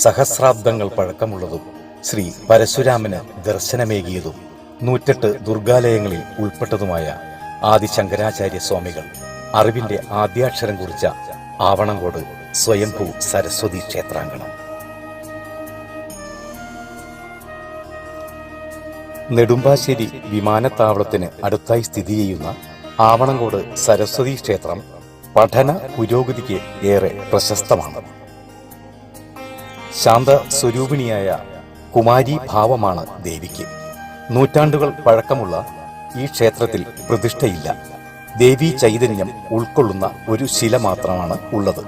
സഹസ്രാബ്ദങ്ങൾ പഴക്കമുള്ളതും ശ്രീ പരശുരാമന് ദർശനമേകിയതും നൂറ്റെട്ട് ദുർഗാലയങ്ങളിൽ ഉൾപ്പെട്ടതുമായ ആദി ശങ്കരാചാര്യ സ്വാമികൾ അറിവിന്റെ ആദ്യാക്ഷരം കുറിച്ച ആവണങ്കോട് സ്വയംഭൂ സരസ്വതി ക്ഷേത്രാങ്കണം. നെടുമ്പാശ്ശേരി വിമാനത്താവളത്തിന് അടുത്തായി സ്ഥിതി ചെയ്യുന്ന ആവണങ്കോട് സരസ്വതി ക്ഷേത്രം പഠന പുരോഗതിക്ക് ഏറെ പ്രശസ്തമാണ്. ശാന്ത സ്വരൂപിണിയായ കുമാരി ഭാവമാണ് ദേവിക്ക്. നൂറ്റാണ്ടുകൾ പഴക്കമുള്ള ഈ ക്ഷേത്രത്തിൽ പ്രതിഷ്ഠയില്ല. ദേവി ചൈതന്യം ഉൾക്കൊള്ളുന്ന ഒരു ശില മാത്രമാണ് ഉള്ളത്.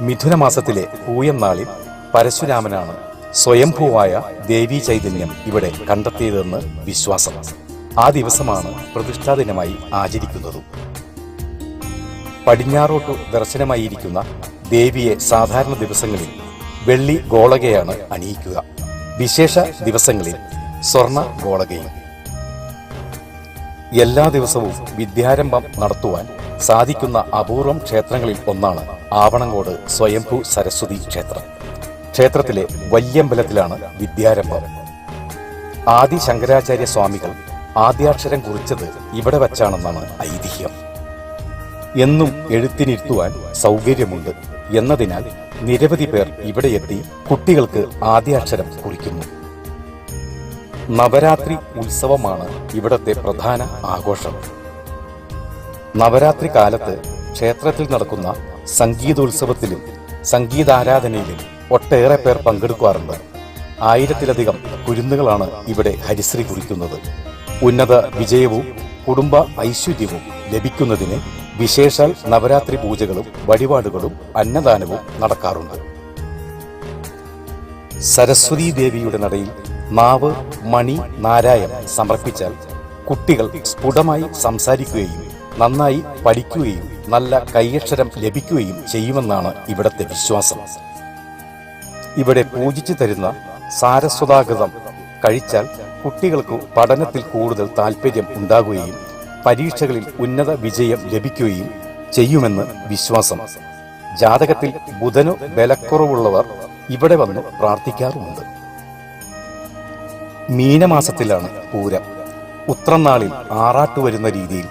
മിഥുനമാസത്തിലെ പൂയം നാളിൽ പരശുരാമനാണ് സ്വയംഭൂവായ ദേവി ചൈതന്യം ഇവിടെ കണ്ടെത്തിയതെന്ന് വിശ്വാസം. ആ ദിവസമാണ് പ്രതിഷ്ഠാ ദിനമായി ആചരിക്കുന്നതും. പടിഞ്ഞാറോട്ടു ദർശനമായിരിക്കുന്ന ദേവിയെ സാധാരണ ദിവസങ്ങളിൽ വെള്ളി ഗോളകയാണ് അണിയിക്കുക. വിശേഷ ദിവസങ്ങളിൽ സ്വർണ ഗോളകയും. എല്ലാ ദിവസവും വിദ്യാരംഭം നടത്തുവാൻ സാധിക്കുന്ന അപൂർവം ക്ഷേത്രങ്ങളിൽ ഒന്നാണ് ആവണങ്കോട് സ്വയംഭൂ സരസ്വതി ക്ഷേത്രം. ക്ഷേത്രത്തിലെ വല്യമ്പലത്തിലാണ് വിദ്യാരംഭം. ആദി ശങ്കരാചാര്യ സ്വാമികൾ ആദ്യാക്ഷരം കുറിച്ചത് ഇവിടെ വച്ചാണെന്നാണ് ഐതിഹ്യം. എന്നും എഴുത്തിനിരുത്തുവാൻ സൗകര്യമുണ്ട് എന്നതിനാൽ നിരവധി പേർ ഇവിടെ എത്തി കുട്ടികൾക്ക് ആദ്യാക്ഷരം കുറിക്കുന്നു. നവരാത്രി ഉത്സവമാണ് ഇവിടത്തെ പ്രധാന ആഘോഷം. നവരാത്രി കാലത്ത് ക്ഷേത്രത്തിൽ നടക്കുന്ന സംഗീതോത്സവത്തിലും സംഗീതാരാധനയിലും ഒട്ടേറെ പേർ പങ്കെടുക്കാറുണ്ട്. ആയിരത്തിലധികം കുരുന്നുകളാണ് ഇവിടെ ഹരിശ്രീ കുറിക്കുന്നത്. ഉന്നത വിജയവും കുടുംബ ഐശ്വര്യവും ലഭിക്കുന്നതിന് വിശേഷാൽ നവരാത്രി പൂജകളും വഴിപാടുകളും അന്നദാനവും നടക്കാറുണ്ട്. സരസ്വതി ദേവിയുടെ നടയിൽ നാവ് മണി നാരായം സമർപ്പിച്ചാൽ കുട്ടികൾ സ്ഫുടമായി സംസാരിക്കുകയും നന്നായി പഠിക്കുകയും നല്ല കൈയക്ഷരം ലഭിക്കുകയും ചെയ്യുമെന്നാണ് ഇവിടത്തെ വിശ്വാസം. ഇവിടെ പൂജിച്ചു തരുന്ന സാരസ്വതാകൃതം കഴിച്ചാൽ കുട്ടികൾക്ക് പഠനത്തിൽ കൂടുതൽ താല്പര്യം ഉണ്ടാകുകയും പരീക്ഷകളിൽ ഉന്നത വിജയം ലഭിക്കുകയും ചെയ്യുമെന്ന് വിശ്വാസം. ജാതകത്തിൽ ബുധനു ബലക്കുറവുള്ളവർ ഇവിടെ വന്ന് പ്രാർത്ഥിക്കാറുമുണ്ട്. മീനമാസത്തിലാണ് പൂരം. ഉത്രനാളിൽ ആറാട്ട് വരുന്ന രീതിയിൽ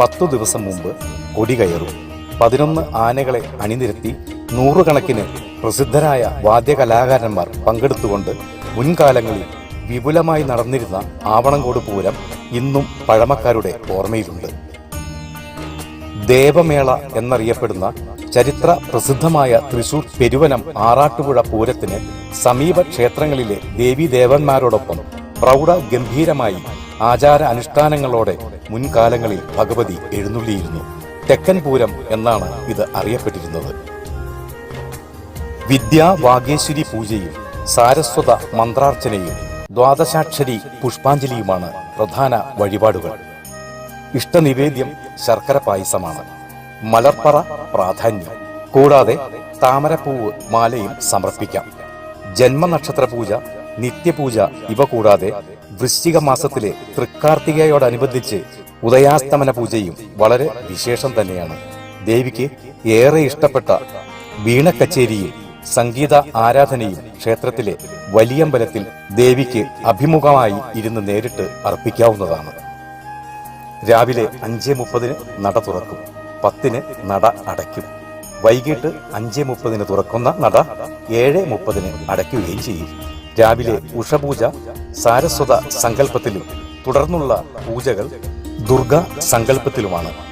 പത്തു ദിവസം മുമ്പ് കൊടി കയറും. പതിനൊന്ന് ആനകളെ അണിനിരത്തി നൂറുകണക്കിന് പ്രസിദ്ധരായ വാദ്യകലാകാരന്മാർ പങ്കെടുത്തുകൊണ്ട് മുൻകാലങ്ങളിൽ വിപുലമായി നടന്നിരുന്ന ആവണങ്കോട് പൂരം ഇന്നും പഴമക്കാരുടെ ഓർമ്മയിലുണ്ട്. ദേവമേള എന്നറിയപ്പെടുന്ന ചരിത്ര പ്രസിദ്ധമായ തൃശൂർ പെരുവനം ആറാട്ടുപുഴ പൂരത്തിന് സമീപ ക്ഷേത്രങ്ങളിലെ ദേവീദേവന്മാരോടൊപ്പം പ്രൗഢ ഗംഭീരമായി ആചാര അനുഷ്ഠാനങ്ങളോടെ മുൻകാലങ്ങളിൽ ഭഗവതി എഴുന്നള്ളിയിരുന്നു. തെക്കൻ പൂരം എന്നാണ് ഇത് അറിയപ്പെട്ടിരുന്നത്. വിദ്യാ വാഗേശ്വരി പൂജയും സാരസ്വത മന്ത്രാർച്ചനയും ദ്വാദശാക്ഷരി പുഷ്പാഞ്ജലിയുമാണ് പ്രധാന വഴിപാടുകൾ. ഇഷ്ടനിവേദ്യം ശർക്കര പായസമാണ്. മലർപ്പറ പ്രാധാന്യം. കൂടാതെ താമരപ്പൂവ് മാലയും സമർപ്പിക്കാം. ജന്മനക്ഷത്ര പൂജ നിത്യപൂജ ഇവ കൂടാതെ വൃശ്ചിക മാസത്തിലെ തൃക്കാർത്തികയോടനുബന്ധിച്ച് ഉദയാസ്തമന പൂജയും വളരെ വിശേഷം തന്നെയാണ്. ദേവിക്ക് ഏറെ ഇഷ്ടപ്പെട്ട വീണക്കച്ചേരിയും സംഗീത ആരാധനയും ക്ഷേത്രത്തിലെ വലിയമ്പലത്തിൽ ദേവിക്ക് അഭിമുഖമായി ഇരുന്ന് നേരിട്ട് അർപ്പിക്കാവുന്നതാണ്. രാവിലെ അഞ്ച് മുപ്പതിന് നട തുറക്കും. പത്തിന് നട അടയ്ക്കും. വൈകിട്ട് അഞ്ച് മുപ്പതിന് തുറക്കുന്ന നട ഏഴ് മുപ്പതിന് അടയ്ക്കുകയും ചെയ്യും. രാവിലെ ഉഷപൂജ സാരസ്വത സങ്കല്പത്തിലും തുടർന്നുള്ള പൂജകൾ ദുർഗ സങ്കല്പത്തിലുമാണ്.